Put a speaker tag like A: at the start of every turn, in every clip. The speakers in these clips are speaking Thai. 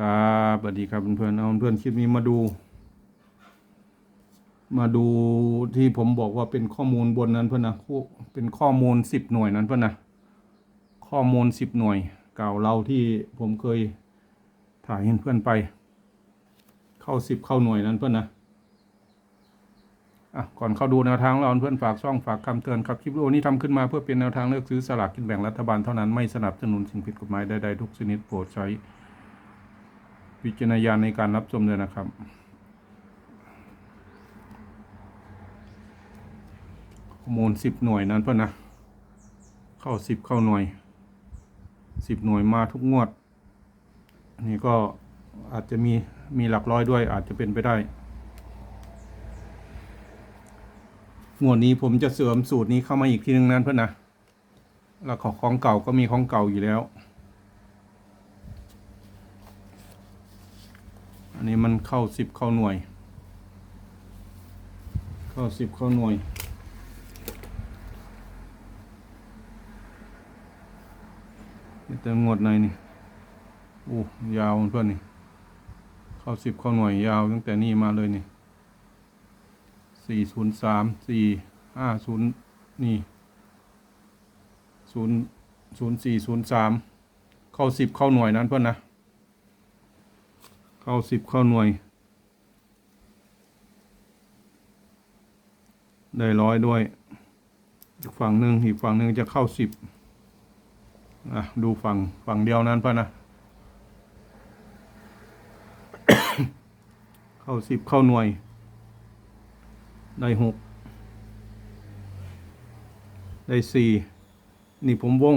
A: ครับสวัสดีครับเพื่อนๆเอาเพื่อนคลิปนี้มาดู มาดูที่ผมบอกว่าเป็นข้อมูลบนนั้นเพื่อนนะคู่เป็นข้อมูลสิบหน่วยนั้นเพื่อนนะข้อมูลสิบหน่วยเก่าเราที่ผมเคยถ่ายให้เพื่อนไป เข้าสิบเข้าหน่วยนั้นเพื่อนนะอะก่อนเข้าดูแนวทางเราเพื่อนฝากช่องฝากคำเตือนครับคลิปวิดีโอนี้ทำขึ้นมาเพื่อเป็นแนวทางเลือกซื้อสลากกินแบ่งรัฐบาลเท่านั้นไม่สนับสนุนสิ่งผิดกฎหมายใดๆทุกชนิดโปรดใช้ วิจารณญาณในการรับชมเลยนะครับ ข้อมูลสิบหน่วยนั้นเพื่อนนะ เข้าสิบเข้าหน่วยสิบหน่วยมาทุกงวดอันนี้ก็อาจจะมีมีหลักร้อยด้วยอาจจะเป็นไปได้ งวดนี้ผมจะเสริมสูตรนี้เข้ามาอีกทีนึงนั้นเพื่อนนะแล้วของเก่าก็มีของเก่าอยู่แล้ว นนี้มันเข้าสิบเข้าหน่วย เข้าสิบเข้าหน่วย นี่เติมงวดในนี่โอ้ยาวเพื่อนนี่ เข้าสิบเข้าหน่วยยาวตั้งแต่นี่มาเลยนี่สี่ศูนย์สามสี่ห้าศูนย์นี่ศูนย์ศูนย์สี่ศูนย์สามเข้าสิบเข้าหน่วยนั้นเพื่อนนะ เข้าสิบเข้าหน่วย ได้ร้อยด้วย อีกฝั่งหนึ่งอีกฝั่งหนึ่งจะเข้าสิบอะดูฝั่งฝั่งเดียวนั้นป่ะนะ เข้าสิบเข้าหน่วย ได้หกได้สี่นี่ผมวง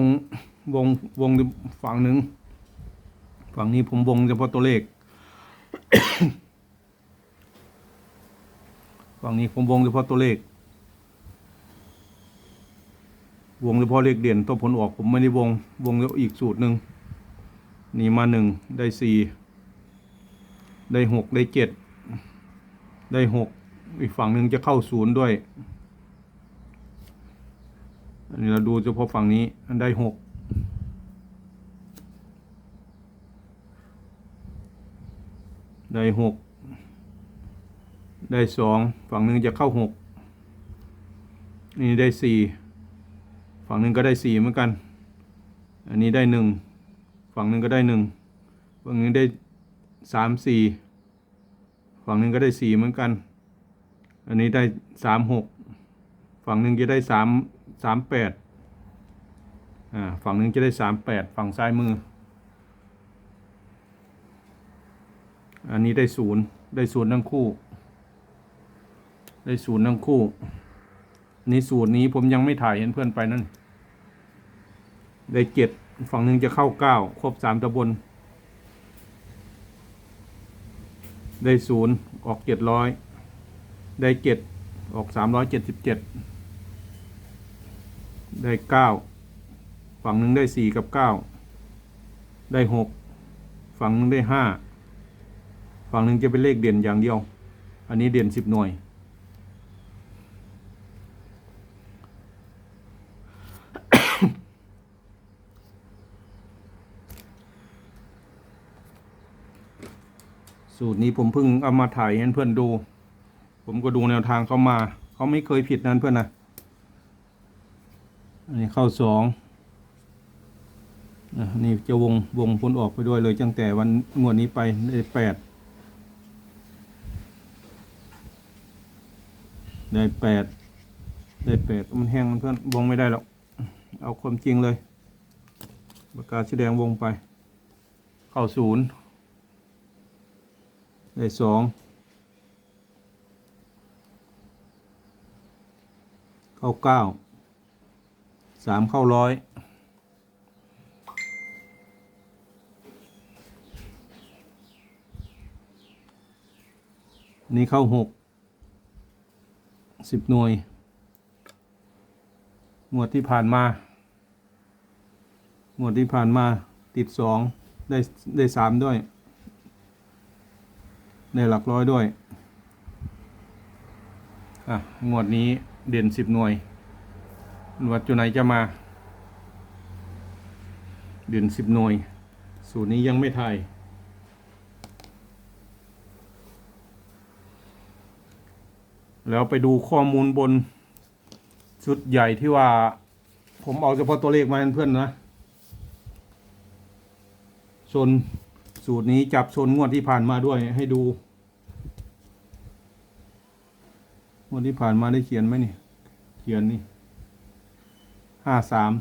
A: วงวงฝั่งหนึ่งฝั่งนี้ผมวงเฉพาะตัวเลข ฝั่งนี้ผมวงเฉพาะตัวเลข วงเฉพาะเลขเด่นตัวผลออกผมไม่ได้วง วงแล้วอีกสูตรหนึ่งนี่มาหนึ่งได้สี่ได้หกได้เจ็ดได้หกอีกฝั่งหนึ่งจะเข้าศูนย์ด้วย อันนี้เราดูเฉพาะฝั่งนี้อันได้หก ได้หกได้สองฝั่งหนึ่งจะเข้าหกนี่ได้สี่ฝั่งหนึ่งก็ได้สี่เหมือนกัน อันนี้ได้หนึ่งฝั่งหนึ่งก็ได้หนึ่งฝั่งหนึ่งได้สามสี่ฝั่งหนึ่งก็ได้สี่เหมือนกัน อันนี้ได้สามหกฝั่งหนึ่งจะได้สามสามแปดอ่าฝั่งหนึ่งจะได้สามแปดฝั่งซ้ายมือ อันนี้ได้ศูนย์ได้ศูนย์ทั้งคู่ ได้ศูนย์ทั้งคู่ นี่สูตรนี้ผมยังไม่ถ่ายเห็นเพื่อนไปนั่น ได้เจ็ดฝั่งหนึ่งจะเข้าเก้าครบสามตะบน ได้ศูนย์ออกเจ็ดร้อยได้เจ็ดออกสามร้อยเจ็ดสิบเจ็ดได้เก้าฝั่งหนึ่งได้สี่กับเก้าได้หกฝั่งหนึ่งได้ห้า ฝั่งหนึ่งจะเป็นเลขเด่นอย่างเดียว อันนี้เด่นสิบหน่วย สูตรนี้ผมเพิ่งเอามาถ่ายให้เพื่อนดู ผมก็ดูแนวทางเขามา เขาไม่เคยผิดนั้นเพื่อนนะอันนี้เข้าสองอนี่จะวงวงพ้นออกไปด้วยเลยตั้งแต่วันงวดนี้ไปได้แปด ได้แปดได้แปดมันแห้งมันเพื่อนวงไม่ได้หรอก เอาความจริงเลยปากกาสีแดงวงไป เข้าศูนย์ได้สองเข้าเก้าสามเข้าร้อยนี่เข้าหก สิบหน่วยหมวดที่ผ่านมาหมวดที่ผ่านมาติดสองได้ได้สามด้วยในหลักร้อยด้วย อะ งวดนี้เด่นสิบหน่วยหนวดจุไหนจะมา เด่นสิบหน่วย สูตรนี้ยังไม่ถ่าย แล้วไปดูข้อมูลบนชุดใหญ่ที่ว่า ผมเอาเฉพาะตัวเลขมาให้เพื่อนนะชนสูตรนี้จับชนงวดที่ผ่านมาด้วยให้ดู งวดที่ผ่านมาได้เขียนไหมนี่ เขียนนี่ห้าสาม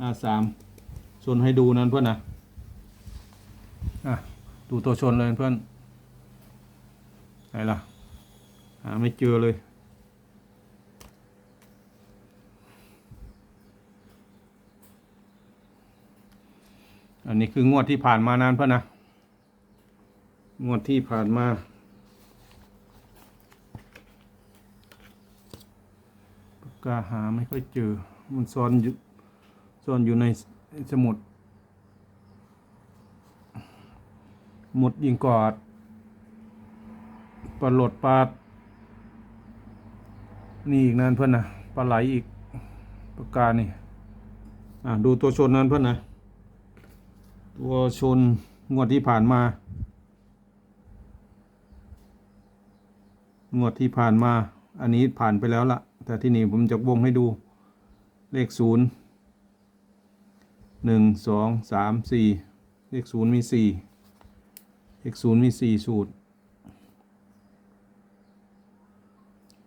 A: ห้าสามชนให้ดูนั่นเพื่อนนะอะดูตัวชนเลยเพื่อนไหนล่ะ หาไม่เจอเลย อันนี้คืองวดที่ผ่านมานานเพื่อนนะ งวดที่ผ่านมาปากกาหาไม่ค่อยเจอ มันซ่อนอยู่ซ่อนอยู่ในสมุด หมุดยิงกอดปลาโหลดปลา นี่อีกนั่นเพื่อนนะปลาไหลอีกปากกานี่อะดูตัวชนนั้นเพื่อนนะตัวชนงวดที่ผ่านมางวดที่ผ่านมา อันนี้ผ่านไปแล้วละแต่ที่นี่ผมจะวงให้ดูเลขศูนย์หนึ่งสองสามสี่เลขศูนย์มีสี่เลขศูนย์มีสี่สูตร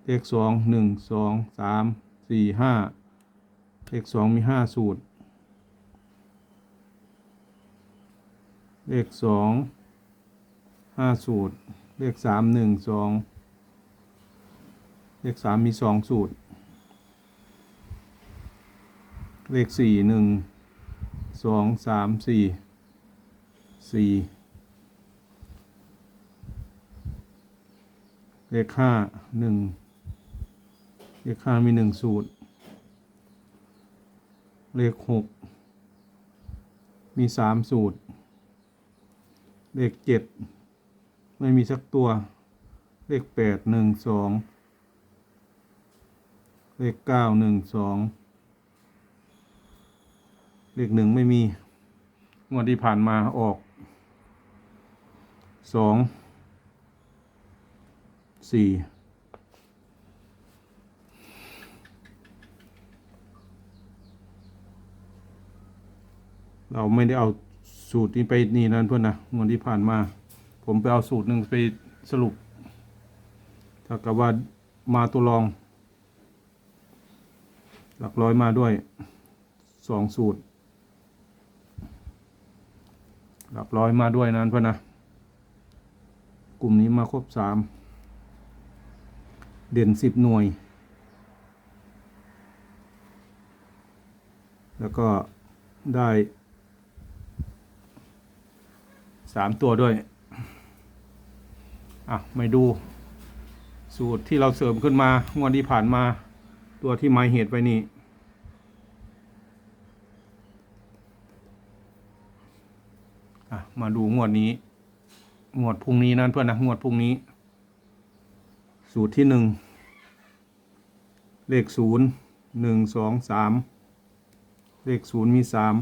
A: เลขสองหนึ่งสองสามสี่ห้าเลขสองมีห้าสูตร เลขสองห้าสูตร เลขสามหนึ่งสองเลขสามมีสองสูตร เลขสี่หนึ่งสองสามสี่สี่เลขห้าหนึ่ง เลขห้ามีหนึ่งสูตร เลขหกมีสามสูตร เลขเจ็ดไม่มีสักตัว เลขแปดหนึ่งสองเลขเก้าหนึ่งสองเลขหนึ่งไม่มี งวดที่ผ่านมาออกสองสี่ เราไม่ได้เอาสูตรนี้ไปนี่นั่นเพื่อนนะงวดที่ผ่านมา ผมไปเอาสูตรหนึ่งไปสรุปถ้ากับว่ามาตัวรอง หลักร้อยมาด้วยสองสูตร หลักร้อยมาด้วยนั้นเพื่อนนะกลุ่มนี้มาครบสามเด่นสิบหน่วย แล้วก็ได้ สามตัวด้วย อะไม่ดู สูตรที่เราเสริมขึ้นมางวดที่ผ่านมา ตัวที่หมายเหตุไปนี่อะมาดูงวดนี้ งวดพรุ่งนี้นั่นเพื่อนนะงวดพรุ่งนี้ สูตรที่หนึ่งเลขศูนย์หนึ่งสองสามเลขศูนย์มีสาม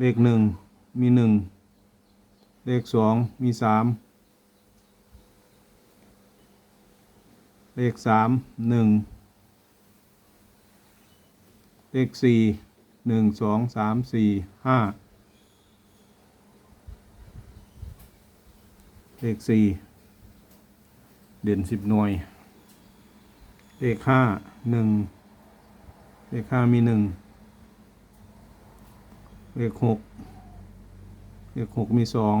A: เลขหนึ่งมีหนึ่งเลขสองมีสามเลขสามหนึ่งเลขสี่หนึ่งสองสามสี่ห้าเลขสี่เด่นสิบหน่วย เลขห้าหนึ่งเลขห้ามีหนึ่ง เลขหกเลขหกมีสอง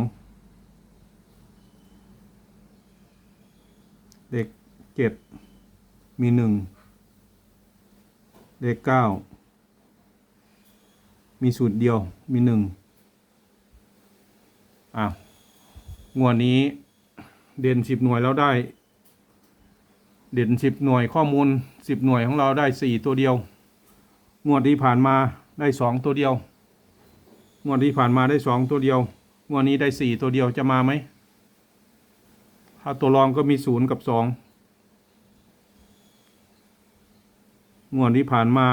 A: เลขเจ็ดมีหนึ่งเลขเก้ามีสูตรเดียวมีหนึ่งอะงวดนี้เด่นสิบหน่วยแล้วได้ เด่นสิบหน่วยข้อมูลสิบหน่วยของเราได้สี่ตัวเดียว งวดที่ผ่านมาได้สองตัวเดียว งวดที่ผ่านมาได้สองตัวเดียวงวดนี้ได้สี่ตัวเดียวจะมาไหมถ้าตัวรองก็มีศูนย์กับสองงวดที่ผ่านมา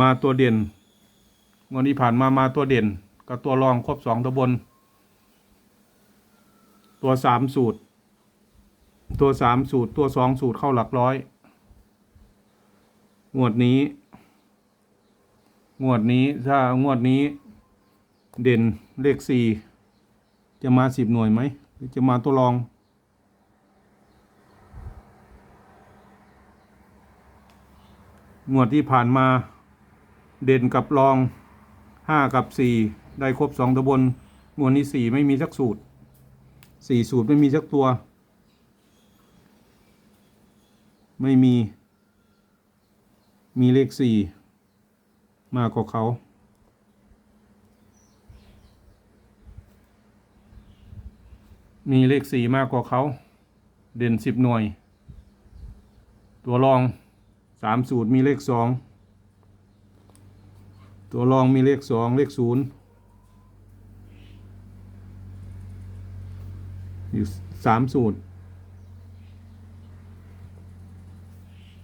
A: มาตัวเด่นงวดที่ผ่านมามาตัวเด่น กับตัวรองครบสองตัวบนตตัวสามสูตร ตัวสามสูตร ตัวสองสูตรเข้าหลักร้อยงวดนี้ งวดนี้ถ้างวดนี้ เด่นเลขสี่จะมาสิบหน่วยไหมหรือจะมาตัวรอง งวดที่ผ่านมาเด่นกับรองห้ากับสี่ได้ครบสองตะบนงวดนี้สี่ไม่มีสักสูตรสี่สูตรไม่มีสักตัว ไม่มี มีเลขสี่ มากกว่าเขา มีเลขสี่มากกว่าเขา เด่นสิบหน่วย ตัวรองสามสูตรมีเลขสอง ตัวรองมีเลขสองเลขศูนย์อยู่สามสูตร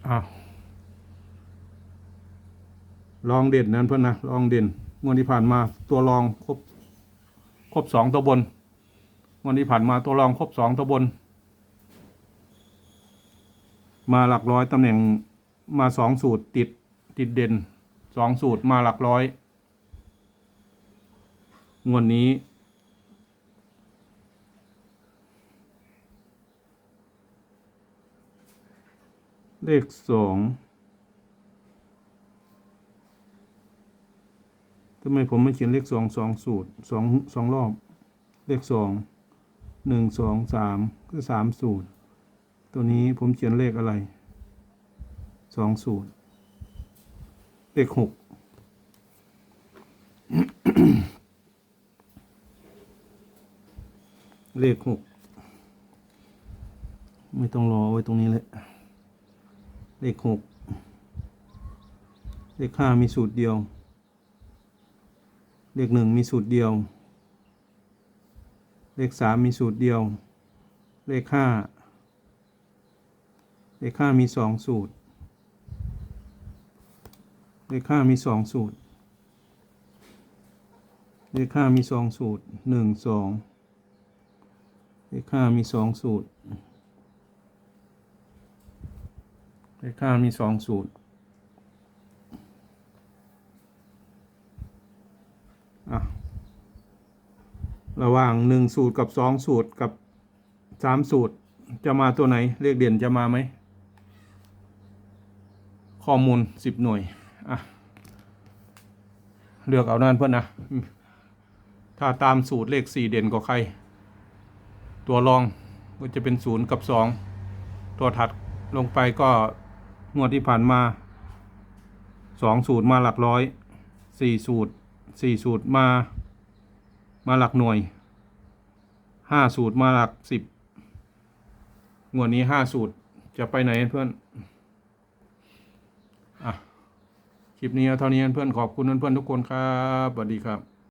A: อ้าว ลองเด่นนั้นเพื่อนนะลองเด่นงวดที่ผ่านมาตัวรองครบครบสองตัวบนงวดที่ผ่านมาตัวรองครบสองตัวบน มาหลักร้อยตำแหน่งมาสองสูตรติดติดเด่นสองสูตรมาหลักร้อยงวดนี้ เลขสอง ทำไมผมไม่เขียนเลขสองสองสูตรสองสองรอบ เลขสองหนึ่งสองสามก็สามสูตร ตัวนี้ผมเขียนเลขอะไรสองสูตร เลขหกเลขหกไม่ต้องรอไว้ตรงนี้เลยเลขหกเลขห้ามีสูตรเดียว เลขหนึ่งมีสูตรเดียว เลขสามมีสูตรเดียว เลขห้าเลขห้ามีสองสูตร เลขห้ามีสองสูตร เลขห้ามีสองสูตรหนึ่งสองเลขห้ามีสองสูตร เลขห้ามีสองสูตร ระหว่างหนึ่งสูตรกับสองสูตรกับสามสูตร จะมาตัวไหน เลขเด่นจะมาไหม ข้อมูลสิบหน่วย อะ เลือกเอานั่นเพื่อนนะ ถ้าตามสูตรเลขสี่เด่นกว่าใคร ตัวรองก็จะเป็นศูนย์กับสองตัวถัดลงไปก็ งวดที่ผ่านมาสองสูตรมาหลักร้อยสี่สูตรสี่สูตรมา มาหลักหน่วยห้าสูตรมาหลักสิบงวดนี้ห้าสูตรจะไปไหนเพื่อนอะคลิปนี้เท่านี้เพื่อนขอบคุณเพื่อนๆทุกคนครับสวัสดีครับ